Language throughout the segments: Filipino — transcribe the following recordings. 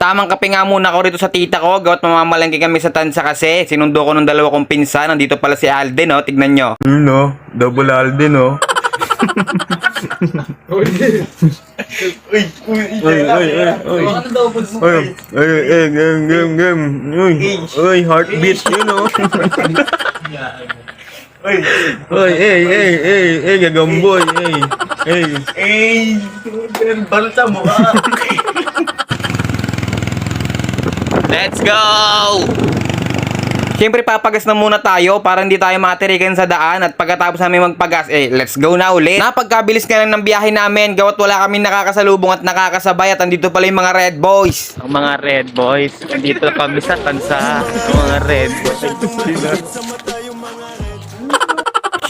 Tamang kape nga muna ako rito sa tita ko. Gawat mamamalangki kami sa tansa kasi. Sinundo ko ng dalawa kong pinsan. Nandito pala si Alden, oh. Tignan nyo. Hmm, no? Double Alden, no? Uy, uy, uy, uy, uy. Uy, uy, uy, heartbeat, you know? Uy, uy, ey, ey, ey, ey, gagamboy, ey, ey. Eh, balta mo ah. Let's go! Siyempre papagas na muna tayo para hindi tayo matirikan sa daan at pagkatapos namin magpagas, eh, let's go na ulit. Napagkabilis ka lang ng biyahe namin, gawat wala kami nakakasalubong at nakakasabay at andito pala yung mga red boys. Ang mga red boys, dito kami sa tansa. Ang mga red boys.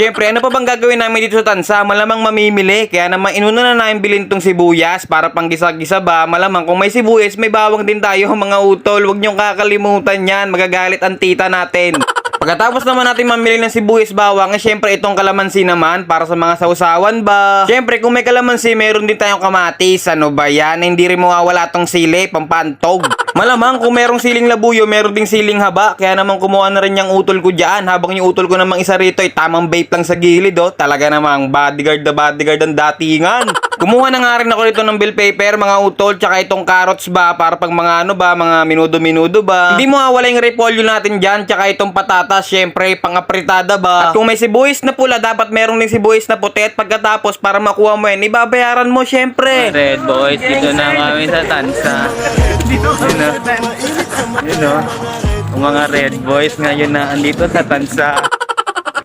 Siyempre, ano pa bang gagawin namin dito sa Tansa? Malamang mamimili. Kaya naman, inuna na namin bilhin tong sibuyas para pang gisa-gisa ba. Malamang kung may sibuyas, may bawang din tayo mga utol. Huwag niyong kakalimutan yan. Magagalit ang tita natin. Pagkatapos naman natin mamili ng sibuyas bawang, eh syempre itong kalamansi naman para sa mga sausawan ba. Syempre kung may kalamansi, meron din tayong kamatis. Ano ba yan? Hindi rin mawawala tong sili, pampantog. Malamang kung merong siling labuyo, meron ding siling haba. Kaya naman kumuha na rin yung utol ko dyan. Habang yung utol ko namang isa rito ay tamang vape lang sa gilid oh. Talaga namang bodyguard na bodyguard ang datingan. Kumuha na nga rin ako rito ng bill paper, mga utol, tsaka itong carrots ba, para pag mga ano ba, mga minudo-minudo ba. Hindi mo wala yung repolyo natin dyan, tsaka itong patatas, syempre, pang-apritada ba. At kung may sibuyas na pula, dapat merong din sibuyas na puti. At pagkatapos, para makuha mo yan, ibabayaran mo, syempre. Red boys, dito na kami sa tansa. Yun na. Yun o. Ang mga red boys ngayon na andito sa tansa.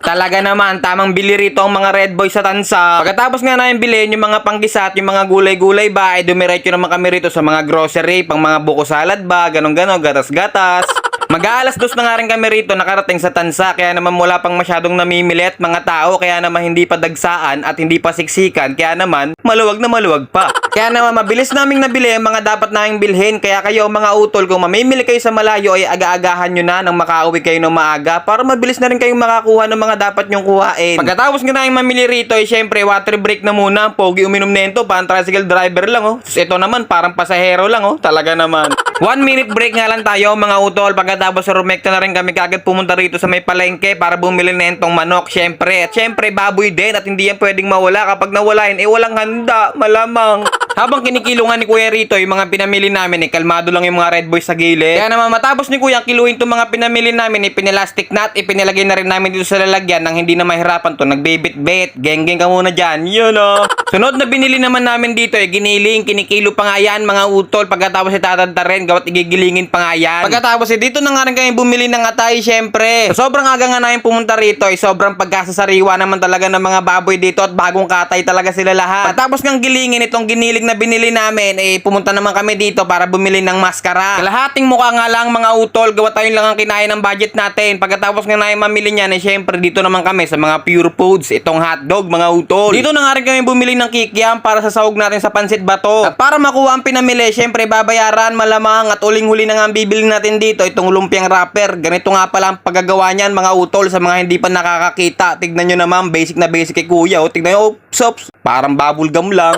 Talaga naman, tamang bili rito ang mga red boys sa tansa. Pagkatapos nga namin bilhin yung mga panggisat, yung mga gulay-gulay ba, ay dumiretso naman kami rito sa mga grocery, pang mga buko salad ba, ganun-ganon, gatas-gatas. Mag-aalas dos na nga rin kami rito nakarating sa tansa kaya naman wala pang masyadong namimili at mga tao kaya naman hindi pa dagsaan at hindi pa siksikan kaya naman maluwag na maluwag pa. Kaya naman mabilis naming nabili ang mga dapat naming bilhin kaya kayo mga utol kung mamimili kayo sa malayo ay aga-agahan nyo na nang makauwi kayo ng maaga para mabilis na rin kayong makakuha ng mga dapat nyong kuhain. Pagkatapos nga namin mamili rito ay syempre water break na muna. Pogi uminom nento parang tricycle driver lang oh. Ito naman parang pasahero lang oh. Talaga naman. One minute break nga lang tayo mga utol. Pagkatapos rumekta na rin kami kagad pumunta rito sa may palengke para bumili na itong manok. Syempre. At syempre baboy din at hindi yan pwedeng mawala. Kapag nawala yun, eh walang handa. Malamang. Habang kinikilungan ni Kuya Rito yung mga pinamili namin, eh, kalmado lang yung mga red boys sa gilid. Kaya naman matapos ni Kuya kiluin itong mga pinamili namin, ipinilastic nut, ipinilagay na rin namin dito sa lalagyan nang hindi na mahirapan to. Nagbibit-bit, geng-geng ka muna dyan. Yun o. Sunod na binili naman namin dito, eh, giniling, kinikilo pa nga yan, mga utol. Pagkatapos itatanta rin, gawat igigilingin pa nga yan. Pagkatapos eh, dito na nga rin kami bumili ng atay, syempre. So, sobrang aga nga namin pumunta rito, eh, sobrang pagkasasariwa naman talaga ng mga baboy dito at bagong katay talaga sila lahat. Pagkatapos ng gilingin itong giniling na binili namin, eh, pumunta naman kami dito para bumili ng maskara. Kalahating mukha nga lang mga utol, gawa tayo lang ang kinaya ng budget natin. Pagkatapos nga namin mamili niyan, eh, syempre dito naman kami sa mga pure foods, itong hotdog, mga utol. Dito na nga rin kami bumili ng kikiam para sa sahog natin sa pansit bato. At para makuha ang pinamili, syempre babayaran, malamang at uling-huli na nga ang bibili natin dito, itong lumpiang wrapper. Ganito nga pala ang paggagawa niyan, mga utol, sa mga hindi pa nakakakita. Tignan nyo naman, basic na basic kay kuya. O, tignan nyo, oh, sops, parang bubblegum lang.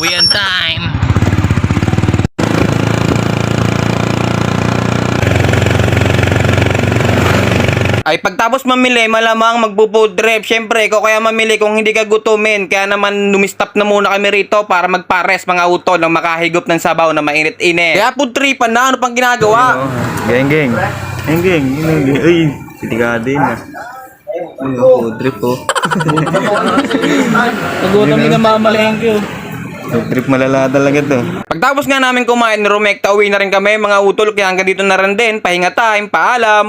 Uyan time. Ay pagtapos mamili, malamang magpo-food trip. Syempre, ikaw kaya mamili kung hindi ka gutumin. Kaya naman lumistop na muna kami rito para magpares mga utol ng makahigop ng sabaw na mainit-init. Kaya food tripan na, ano pang ginagawa? Geng, geng. Geng, geng. Geng, geng. Uy, sitigado yun ah. Uy, food trip oh. Nagutom din na Food trip malala talaga to. Pagtapos nga namin kumain, rumekta uwi na rin kami mga utol. Kaya hanggang dito na rin din. Pahinga time, paalam.